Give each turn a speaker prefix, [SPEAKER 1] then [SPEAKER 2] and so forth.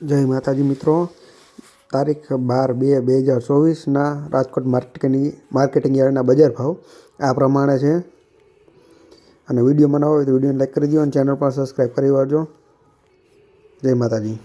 [SPEAKER 1] જય માતાજી મિત્રો. તારીખ બાર બે બે હજાર ચોવીસના રાજકોટ માર્કેટિંગ માર્કેટિંગ યાર્ડના બજાર ભાવ આ પ્રમાણે છે. અને વીડિયો બનાવો હોય તો વિડીયોને લાઈક કરી દો અને ચેનલ પર સબસ્ક્રાઈબ કરી વાળજો. જય માતાજી.